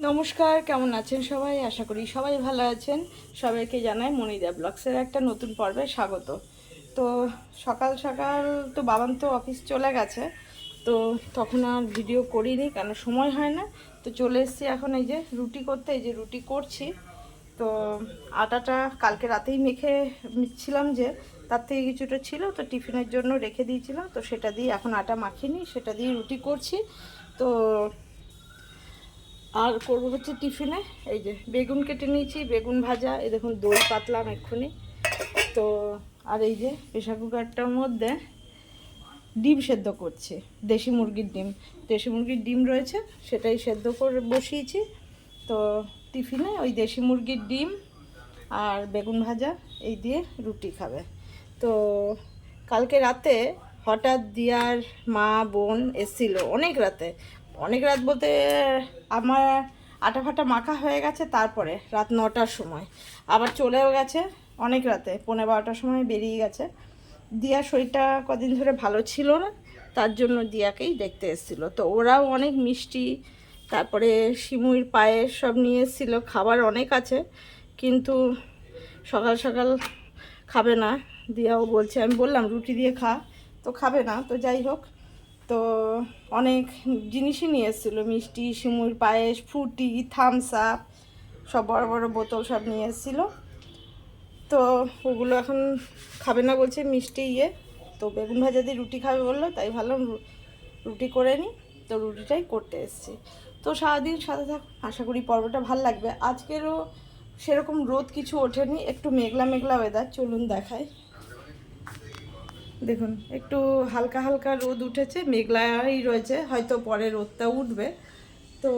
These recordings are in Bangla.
নমস্কার, কেমন আছেন সবাই? আশা করি সবাই ভালো আছেন। সবাইকে জানাই মনিদা ব্লগসের একটা নতুন পর্বে স্বাগত। তো সকাল সকাল তো বাবান তো অফিস চলে গেছে, তো তখন আর ভিডিও করিনি কেন সময় হয় না। তো চলে এসেছি এখন এই যে রুটি করতে, এই যে রুটি করছি। তো আটাটা কালকে রাতেই মেখে ছিলাম যে, তার থেকে কিছুটা ছিল, তো টিফিনের জন্য রেখে দিয়েছিলাম। তো সেটা দিয়ে এখন আটা মাখিনি, সেটা দিয়ে রুটি করছি। তো আর করব হচ্ছে টিফিনে, এই যে বেগুন কেটে নিয়েছি, বেগুন ভাজা, এই দেখুন দই পাতলাম এক্ষুনি। তো, আর এই যে প্রেশার কুকারটার মধ্যে ডিম সেদ্ধ করছি, দেশি মুরগির ডিম। দেশি মুরগির ডিম রয়েছে, সেটাই সেদ্ধ করে বসিয়েছি। তো টিফিনে ওই দেশি মুরগির ডিম আর বেগুন ভাজা, এই দিয়ে রুটি খাবে। তো কালকে রাতে হঠাৎ দিয়ার মা, বোন এসেছিল, অনেক রাতে। অনেক রাত বলতে আমার আটা ফাটা মাখা হয়ে গেছে, তারপরে রাত নটার সময়। আবার চলেও গেছে অনেক রাতে পনেরো বারোটার সময় বেরিয়ে গেছে। দিয়া শরীরটা কদিন ধরে ভালো ছিল না, তার জন্য দিয়াকেই দেখতে এসেছিল। তো ওরাও অনেক মিষ্টি, তারপরে শিমুর পায়েস সব নিয়ে এসেছিল, খাবার অনেক আছে, কিন্তু সকাল সকাল খাবে না। দিয়াও বলছে, আমি বললাম, রুটি দিয়ে খা, তো খাবে না, তো যাই হোক। তো অনেক জিনিসই নিয়ে এসেছিল মিষ্টি, শিমুর পায়েস, ফ্রুটি থামস আপ সব বড় বড় বোতল সব নিয়ে এসেছিল তো ওগুলো এখন খাবে না বলছে মিষ্টি ইয়ে। তো বেগুন ভাজা দিয়ে রুটি খাবে বলল, তাই রু- রুটি করে নিই। তো রুটিটাই করতে এসেছি। তো সারাদিন সাথে থাক, আশা করি পর্বটা ভালো লাগবে। আজকেরও সেরকম রোদ কিছু ওঠেনি, একটু মেঘলা মেঘলা ওয়েদার চলুন দেখাই। দেখুন, একটু হালকা হালকা রোদ উঠেছে মেঘলাই রয়েছে, হয়তো পরে রোদটা উঠবে। তো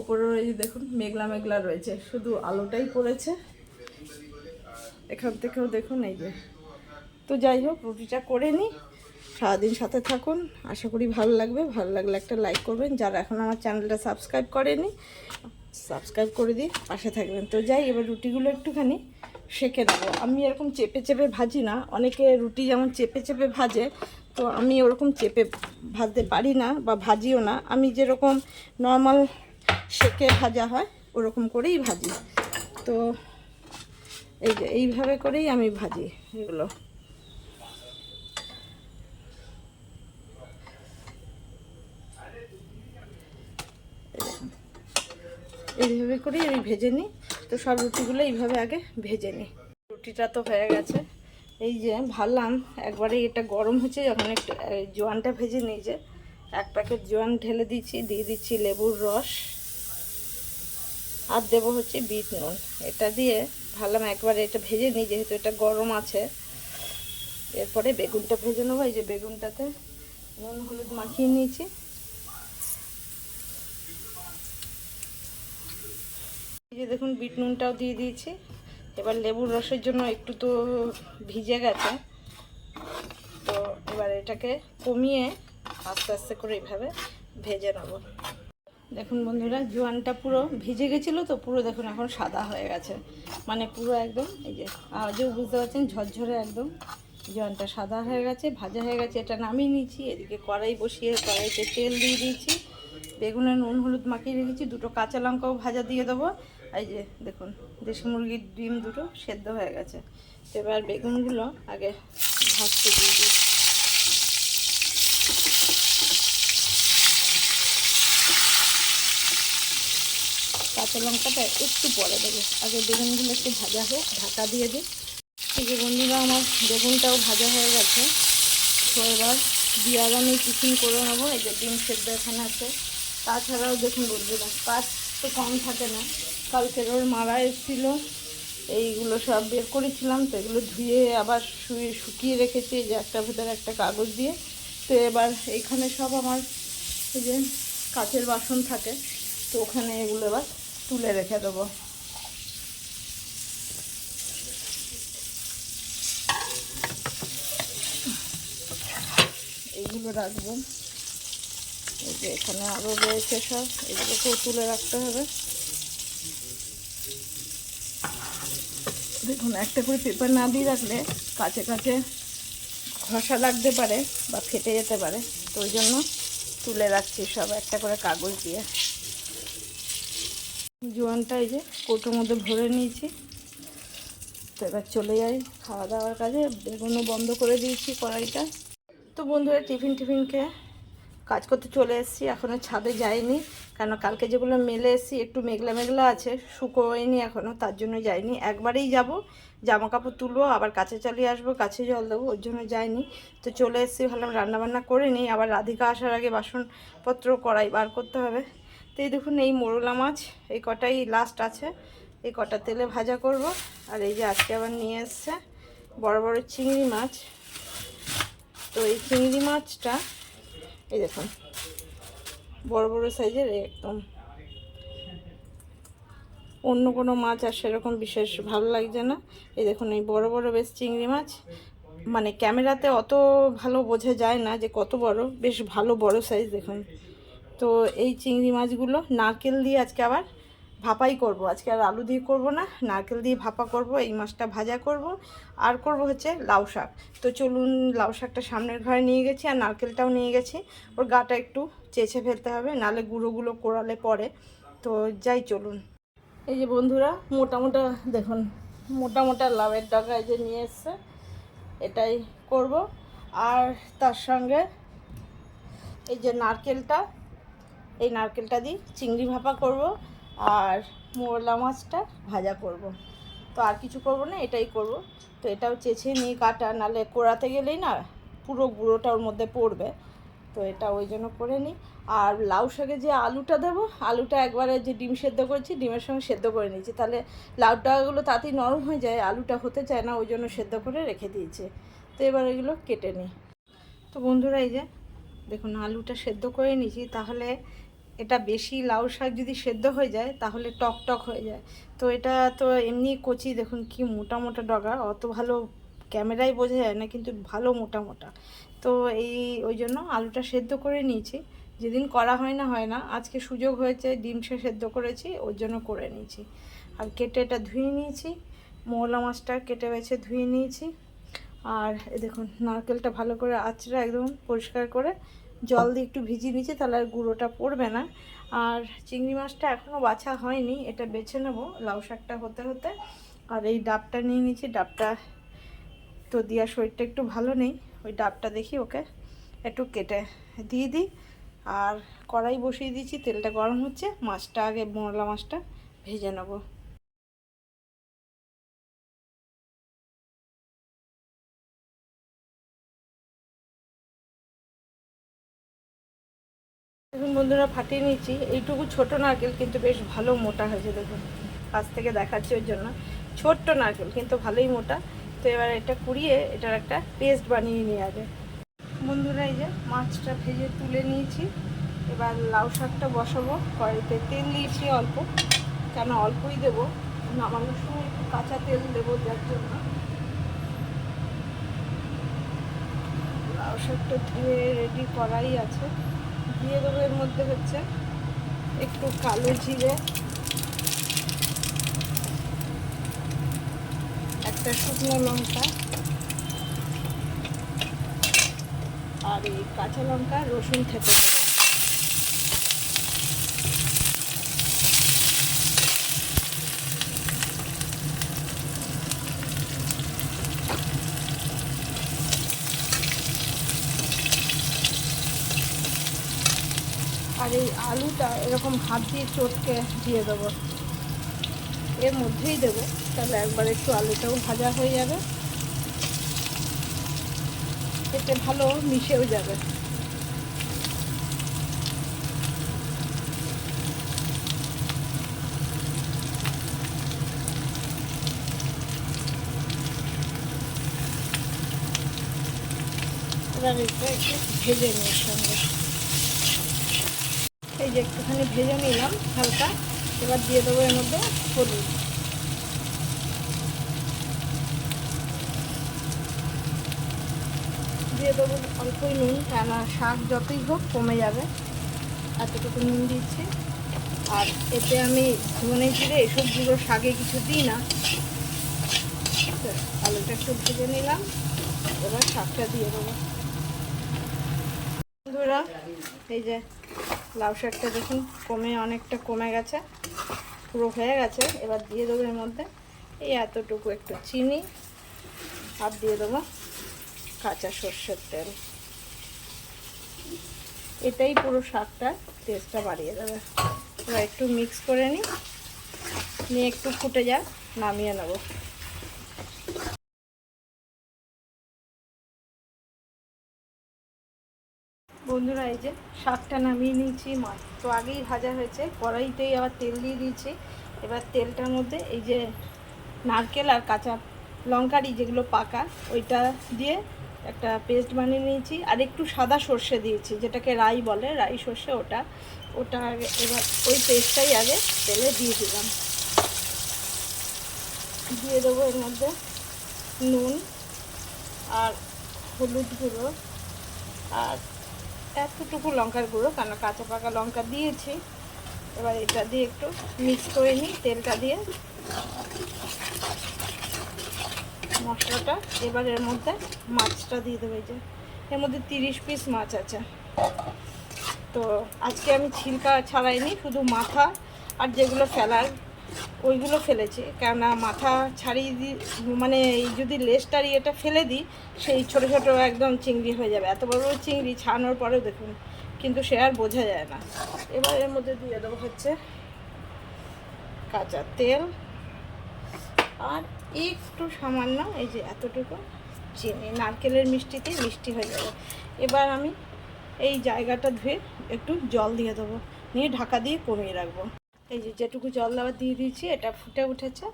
ওপরে যে দেখুন, মেঘলা মেঘলা রয়েছে, শুধু আলোটাই পড়েছে। এখান থেকেও দেখুন এই যে। তো যাই হোক, রুটিটা করে নিই সারাদিন সাথে থাকুন, আশা করি ভালো লাগবে। ভালো লাগলে একটা লাইক করবেন, যারা এখন আমার চ্যানেলটা সাবস্ক্রাইব করেনি সাবস্ক্রাইব করে দিয়ে পাশে থাকবেন। তো যাই, এবার রুটিগুলো একটুখানি সেঁকে দেবো। আমি এরকম চেপে চেপে ভাজি না। অনেকে রুটি যেমন চেপে চেপে ভাজে, তো আমি ওরকম চেপে ভাজতে পারি না বা ভাজিও না। আমি যেরকম নর্মাল সেকে ভাজা হয়, ওরকম করেই ভাজি। তো এই যে, এইভাবে করেই আমি ভাজি এগুলো। এইভাবে করেই আমি ভেজে নিই। তো সব রুটিগুলো এইভাবে আগে ভেজে নিই। রুটিটা তো হয়ে গেছে। এই যে ভাবলাম একবারে এটা গরম হচ্ছে, যখন একটু জোয়ানটা ভেজে নিই যে, এক প্যাকেট জোয়ান ঢেলে দিচ্ছি, দিয়ে দিচ্ছি লেবুর রস, আর দেবো হচ্ছে বিট নুন। এটা দিয়ে ভাবলাম একবারে এটা ভেজে নিই, যেহেতু এটা গরম আছে। এরপরে বেগুনটা ভেজে নেব। এই যে বেগুনটাতে নুন হলুদ মাখিয়ে নিয়েছি। এই যে দেখুন, বিট নুনটাও দিয়ে দিয়েছি। এবার লেবুর রসের জন্য একটু তো ভিজে গেছে। তো এবার এটাকে কমিয়ে আস্তে আস্তে করে এইভাবে ভেজে নেব। দেখুন বন্ধুরা, জোয়ানটা পুরো ভিজে গেছিল তো, পুরো দেখুন এখন সাদা হয়ে গেছে। মানে পুরো একদম, এই যে আজও বুঝতে পারছেন, ঝরঝরে একদম জোয়ানটা সাদা হয়ে গেছে, ভাজা হয়ে গেছে। এটা নামিয়ে নিয়েছি, এদিকে কড়াই বসিয়ে কড়াইতে তেল দিয়ে দিয়েছি। বেগুনে নুন, হলুদ মাখিয়ে রেখেছি, দুটো কাঁচা লঙ্কাও ভাজা দিয়ে দেবো। এই যে, দেখুন, দেশি মুরগির ডিম দুটো সেদ্ধ হয়ে গেছে। এবার বেগুনগুলো আগে ভাজতে দিয়ে দিই। কাঁচা লঙ্কাটা একটু পরে দেবো। আগে বেগুনগুলো একটু ভাজা হোক, ঢাকা দিয়ে দিই। এই যে বন্ধুরা, আমার বেগুনটাও ভাজা হয়ে গেছে। তো এবার দিয়ে আমি টিফিন করে নেব। এই যে ডিম সেদ্ধ এখানে আছে। তাছাড়াও দেখুন বন্ধুরা কাজ তো কম থাকে না। কালকের ওর মারা এসেছিল, এইগুলো সব বের করেছিলাম, তো এগুলো ধুয়ে আবার শুয়ে শুকিয়ে রেখেছি, এই যে একটা ভেতরে একটা কাগজ দিয়ে। তো এবার এইখানে সব আমার এই যে কাচের বাসন থাকে, তো ওখানে এগুলো এবার তুলে রেখে দেবো। এইগুলো রাখব। এই যে এখানে আরও রয়েছে সব, এগুলোকেও তুলে রাখতে হবে। দেখুন, একটা করে পেপার না দিয়ে রাখলে কাছে কাছে ঘষা লাগতে পারে বা ফেটে যেতে পারে। তো ওই জন্য তুলে রাখছি সব, একটা করে কাগজ দিয়ে। জোয়ানটা এই যে কৌটোর মধ্যে ভরে নিয়েছি। তো এবার চলে যাই খাওয়া দাওয়ার কাজে। বেগুনও বন্ধ করে দিয়েছি কড়াইটা। তো বন্ধুরা টিফিন টিফিন খেয়ে কাজ করতে চলে এসেছি এখনও ছাদে যাইনি। কারণ কালকে যেগুলো মেলে এসেছি, একটু মেঘলা মেঘলা আছে, শুকোয়নি এখনও তার জন্য যাইনি। একবারেই যাব জামা কাপড় তুলবো, আবার কাছে চালিয়ে আসব, কাছে জল দেবো, ওর জন্য যাইনি। তো চলে এসেছি, ভাবলাম রান্নাবান্না করে নিই, আবার রাধিকা আসার আগে বাসনপত্র কড়াই বার করতে হবে। তো এই দেখুন, এই মোরলা মাছ, এই কটাই লাস্ট আছে। এই কটা তেলে ভাজা করব, আর এই যে আজকে আবার নিয়ে এসছে বড় বড় চিংড়ি মাছ। তো এই চিংড়ি মাছটা, এই দেখুন বড় বড় সাইজের একদম। অন্য কোনো মাছ আর সেরকম বিশেষ ভালো লাগছে না। এই দেখুন, এই বড় বড় বেশ চিংড়ি মাছ। মানে ক্যামেরাতে অত ভালো বোঝা যায় না যে কত বড়, বেশ ভালো বড় সাইজ দেখুন। তো এই চিংড়ি মাছগুলো নারকেল দিয়ে আজকে আবার ভাপাই করব। আজকে আর আলু দিয়ে করব না, নারকেল দিয়ে ভাপা করব, এই মাছটা ভাজা করব। আর করব হচ্ছে লাউ শাক। তো চলুন, লাউ শাকটা সামনের ঘরে নিয়ে গেছি আর নারকেলটাও নিয়ে গেছি। ওর গাটা একটু চেঁচে ফেলতে হবে, নালে গুঁড়োগুলো কোড়ালে পরে। তো যাই চলুন। এই যে বন্ধুরা, মোটা মোটা দেখুন, মোটা মোটা লাভের ডগা এই যে নিয়ে এসছে, এটাই করব। আর তার সঙ্গে এই যে নারকেলটা, এই নারকেলটা দিয়ে চিংড়ি ভাপা করব, আর মোরলা মাছটা ভাজা করব। তো আর কিছু করব না, এটাই করব। তো এটাও চেঁচে নিয়ে কাটা, নালে কোড়াতে গেলেই না পুরো গুঁড়োটা ওর মধ্যে পড়বে। তো এটা ওই জন্য করে নিই। আর লাউ শাকে যে আলুটা দেবো, আলুটা একবারে যে ডিম সেদ্ধ করেছি, ডিমের সঙ্গে সেদ্ধ করে নিয়েছি। তাহলে লাউ টাকাগুলো তাতেই নরম হয়ে যায়, আলুটা হতে চায় না, ওই জন্য সেদ্ধ করে রেখে দিয়েছে। তো এবার এগুলো কেটে নিই। তো বন্ধুরা, এই যে দেখুন, আলুটা সেদ্ধ করে নিয়েছি। তাহলে এটা বেশি লাউ শাক যদি সেদ্ধ হয়ে যায়, তাহলে টক টক হয়ে যায়। তো এটা তো এমনি কচি, দেখুন কি মোটা মোটা ডগা, অত ভালো ক্যামেরায় বোঝা যায় না, কিন্তু ভালো মোটা মোটা। তো এই, ওই জন্য আলুটা সেদ্ধ করে নিয়েছি। যেদিন করা হয় না হয় না। আজকে সুযোগ হয়েছে, ডিম সে সেদ্ধ করেছি, ওর জন্য করে নিয়েছি। আর কেটে এটা ধুয়ে নিয়েছি। মোলা মাছটা কেটে বেছে ধুয়ে নিয়েছি। আর দেখুন, নারকেলটা ভালো করে আঁচড়া একদম পরিষ্কার করে জল দিয়ে একটু ভিজিয়ে নিয়েছি তাহলে আর গুঁড়োটা পড়বে না। আর চিংড়ি মাছটা এখনও বাছা হয়নি, এটা বেছে নেব, লাউ শাকটা হতে হতে। আর এই ডাবটা নিয়ে নিয়েছি, ডাবটা তো দিয়ার শরীরটা একটু ভালো নেই। ওই ডাবটা দেখি ওকে একটু কেটে দিয়ে দিই। আর কড়াই বসিয়ে দিয়েছি, তেলটা গরম হচ্ছে, মাছটা আগে মোরলা মাছটা ভেজে নেব। দেখুন বন্ধুরা, ফাটিয়ে নিয়েছি। এইটুকু ছোট নারকেল কিন্তু বেশ ভালো মোটা হয়েছে, দেখুন। কাছ থেকে দেখাচ্ছি ওর জন্য। ছোট্ট নারকেল, কিন্তু ভালোই মোটা। তো এবার এটা কুড়িয়ে এটার একটা পেস্ট বানিয়ে নিয়ে আগে। বন্ধুরা, এই যে মাছটা ভেজে তুলে নিয়েছি। এবার লাউ শাকটা বসাবো। কড়াইতে তেল দিয়েছি অল্প, কেন অল্পই দেবো? নামানোর সময় একটু কাঁচা তেল দেবো যার জন্য। লাউ শাকটা ধুয়ে রেডি করাই আছে। দিয়ে দেবো এর মধ্যে হচ্ছে একটু কালো জিরে একটা শুকনো লঙ্কা আর এই কাঁচা লঙ্কা, রসুন থেতে আর এই আলুটা এরকম হাত দিয়ে চটকে দিয়ে দেবো। এর মধ্যেই দেবো। তাহলে একবার একটু আলুটাও ভাজা হয়ে যাবে। এতে ভালো মিশেও যাবে। একটু ভেজে নিই সঙ্গে। এই যে একটুখানি ভেজে নিলাম হালকা। এবার দিয়ে দেবো এর মধ্যে হলুদ। দিয়ে দেবো অল্পই নুন কেন শাক যতই হোক কমে যাবে। এতটুকু নুন দিচ্ছি। আর এতে আমি ধনে জিরে এসব গুঁড়ো শাকে কিছু দিই না। আলুটা একটু ভেজে নিলাম। এবার শাকটা দিয়ে দেবো। বন্ধুরা, এই যে লাউ শাকটা দেখুন, কমে অনেকটা কমে গেছে, পুরো হয়ে গেছে। এবার দিয়ে দেবো এর মধ্যে এই এতটুকু একটু চিনি, আর দিয়ে দেবো কাঁচা সর্ষের তেল। এটাই পুরো শাকটা টেস্টটা বাড়িয়ে দেবে। এবার একটু মিক্স করে নিই নিয়ে একটু ফুটে যাক, নামিয়ে নেব। বন্ধুরা, এই যে শাকটা নামিয়ে নিয়েছি মাছ তো আগেই ভাজা হয়েছে, কড়াইতেই আবার তেল দিয়ে দিয়েছি। এবার তেলটার মধ্যে এই যে নারকেল আর কাঁচা লঙ্কারি যেগুলো পাকা, ওইটা দিয়ে একটা পেস্ট বানিয়ে নিয়েছি। আর একটু সাদা সর্ষে দিয়েছি, যেটাকে রাই বলে, রাই সর্ষে ওটা। ওটা আগে, এবার ওই পেস্টটাই আগে তেলে দিয়ে দিলাম। দিয়ে দেবো এর মধ্যে নুন আর হলুদ গুঁড়ো আর এতটুকু লঙ্কার গুঁড়ো, কারণ কাঁচা পাকা লঙ্কা দিয়েছি। এবার এটা দিয়ে একটু মিক্স করে নিই, তেলটা দিয়ে। মশলাটা, এবার এর মধ্যে মাছটা দিয়ে দেবে যে। এর মধ্যে তিরিশ পিস মাছ আছে। তো আজকে আমি ছিলকা ছাড়াইনি, শুধু মাথা আর যেগুলো ফেলার ওইগুলো ফেলেছি। কেননা মাথা ছাড়িয়ে দিই মানে এই যদি লেজটার ইয়েটা ফেলে দিই, সেই ছোট ছোট একদম চিংড়ি হয়ে যাবে। এত বড় চিংড়ি ছাড়ানোর পরেও দেখুন, কিন্তু সে আর বোঝা যায় না। এবার এর মধ্যে দিয়ে দেবো হচ্ছে কাঁচা তেল। আর একটু সামান্য, এই যে এতটুকু চিনি, নারকেলের মিষ্টিতে মিষ্টি হয়ে যাবে। এবার আমি এই জায়গাটা ধুয়ে একটু জল দিয়ে দেবো। নিয়ে ঢাকা দিয়ে কমিয়ে রাখব। এই যে যেটুকু জল দেওয়া দিয়ে দিয়েছি, এটা ফুটে উঠেছে।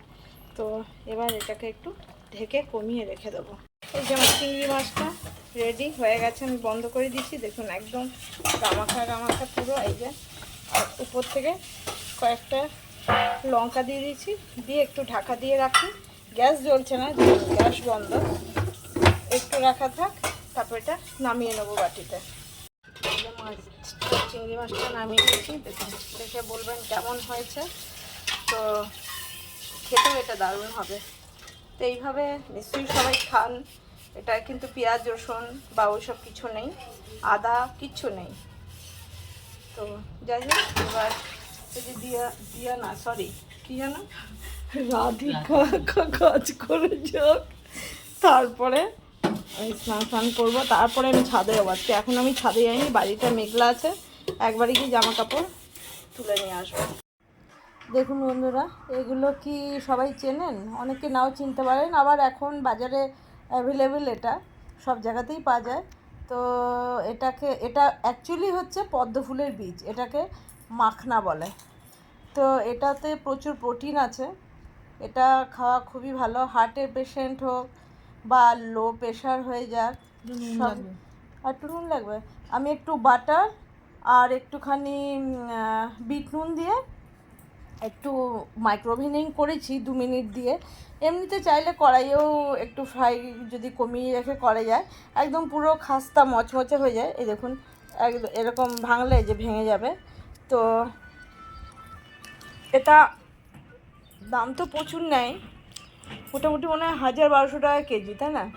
তো এবার এটাকে একটু ঢেকে কমিয়ে রেখে দেবো। এই যে আমার চিংড়ি মাছটা রেডি হয়ে গেছে, আমি বন্ধ করে দিচ্ছি দেখুন, একদম গামাখা গামাখা পুরো এই যে উপর থেকে কয়েকটা লঙ্কা দিয়ে দিয়েছি। দিয়ে একটু ঢাকা দিয়ে রাখি। গ্যাস জ্বলছে না, গ্যাস বন্ধ। একটু রাখা থাক, তারপর এটা নামিয়ে নেব বাটিতে। চিংড়ি মাছটা নামিয়ে দিয়েছি। দেখুন দেখে বলবেন কেমন হয়েছে। তো খেতেও এটা দারুণ হবে। তো এইভাবে নিশ্চয়ই সবাই খান। এটা কিন্তু পেঁয়াজ, রসুন বা ওইসব কিছু নেই। আদা কিচ্ছু নেই। তো যাই হোক, এবার এই যে দিয়া দিয়া না সরি কি জানো রাধিকা কাজ করে যাক। তারপরে আমি স্নান স্নান করব। তারপরে আমি ছাদে যাব। এখন আমি ছাদে যাইনি, বাড়িটা মেঘলা আছে। একবারই কি জামা কাপড় তুলে নিয়ে আসব। দেখুন বন্ধুরা, এগুলো কি সবাই চেনেন? অনেকে নাও চিনতে পারেন, আবার এখন বাজারে অ্যাভেলেবেল এটা। সব জায়গাতেই পাওয়া যায়। তো এটাকে, এটা অ্যাকচুয়ালি হচ্ছে পদ্ম ফুলের বীজ। এটাকে মাখনা বলে। তো এটাতে প্রচুর প্রোটিন আছে। এটা খাওয়া খুবই ভালো। হার্টের পেশেন্ট হোক বা লো প্রেশার হয়ে যাক সব আর একটু নুন লাগবে। আমি একটু বাটার আর একটুখানি বিট নুন দিয়ে একটু মাইক্রোভেনিং করেছি দু মিনিট দিয়ে। এমনিতে চাইলে কড়াইয়েও একটু ফ্রাই যদি কমিয়ে রেখে করা যায় একদম পুরো খাস্তা মচমচে হয়ে যায়। এই দেখুন একদম এরকম ভাঙলে যে ভেঙে যাবে। তো এটা দাম তো প্রচুর নেয়। মোটামুটি মনে হয় হাজার বারোশো টাকা কেজি, তাই না?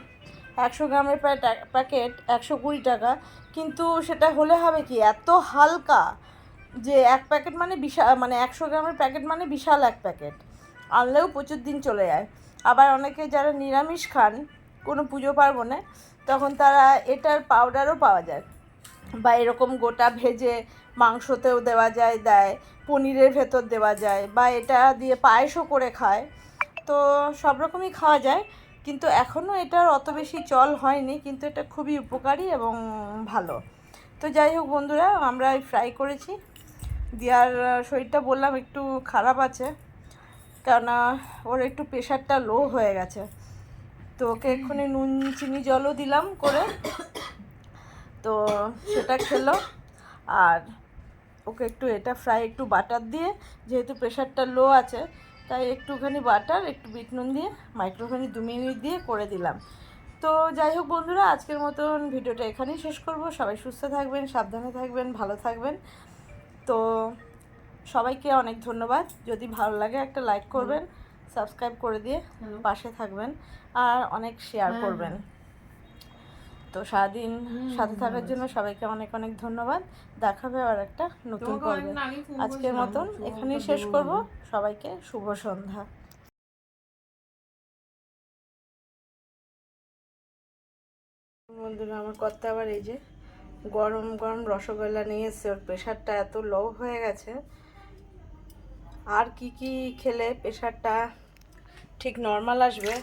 একশো গ্রামের প্যা- প্যাকেট একশো কুড়ি টাকা। কিন্তু সেটা হলে হবে কি, এত হালকা যে এক প্যাকেট মানে বিশাল মানে একশো গ্রামের প্যাকেট মানে বিশাল এক প্যাকেট। আনলেও প্রচুর দিন চলে যায়। আবার অনেকে যারা নিরামিষ খান কোনো পুজো পার্বণে, তখন তারা এটার পাউডারও পাওয়া যায়। বা এরকম গোটা ভেজে মাংসতেও দেওয়া যায়, দেয়, পনিরের ভেতর দেওয়া যায়, বা এটা দিয়ে পায়েসও করে খায়। তো সব রকমই খাওয়া যায়, কিন্তু এখনও এটার অত বেশি চল হয়নি, কিন্তু এটা খুবই উপকারী এবং ভালো। তো যাই হোক বন্ধুরা, আমরা ফ্রাই করেছি। দিয়ার শরীরটা বললাম একটু খারাপ আছে কেননা ওর একটু প্রেশারটা লো হয়ে গেছে। তো ওকে এক্ষুনি নুন, চিনি, জলও দিলাম করে। তো সেটা খেলো। আর ওকে একটু এটা ফ্রাই একটু বাটার দিয়ে, যেহেতু প্রেশারটা লো আছে তাই একটুখানি বাটার একটু বিট নুন দিয়ে মাইক্রোফোনে দু মিনিট দিয়ে করে দিলাম। তো যাই হোক বন্ধুরা আজকের মতন ভিডিওটা এখানেই শেষ করব। সবাই সুস্থ থাকবেন সাবধানে থাকবেন ভালো থাকবেন। তো সবাইকে অনেক ধন্যবাদ। যদি ভালো লাগে একটা লাইক করবেন সাবস্ক্রাইব করে দিয়ে পাশে থাকবেন আর অনেক শেয়ার করবেন। তো সারাদিন সাথে থাকার জন্য সবাইকে অনেক অনেক ধন্যবাদ। দেখাবে আর একটা নতুন পর্বে। আজকের মতন এখানেই শেষ করব। সবাইকে শুভ সন্ধ্যা। বন্ধুরা আমার কর্তা আবার এই যে গরম গরম রসগোল্লা নিয়ে এসছে ওর প্রেশারটা এত লো হয়ে গেছে। আর কি কি খেলে প্রেশারটা ঠিক নর্মাল আসবে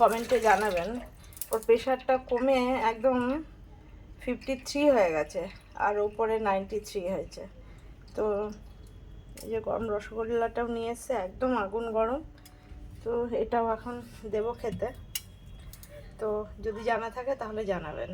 কমেন্টে জানাবেন। ওর প্রেশারটা কমে একদম ফিফটি থ্রি হয়ে গেছে, আর উপরে নাইনটি থ্রি হয়েছে। তো এই যে গরম রসগোল্লাটাও নিয়ে এসছে, একদম আগুন গরম। তো এটাও এখন দেবো খেতে। তো যদি জানা থাকে তাহলে জানাবেন।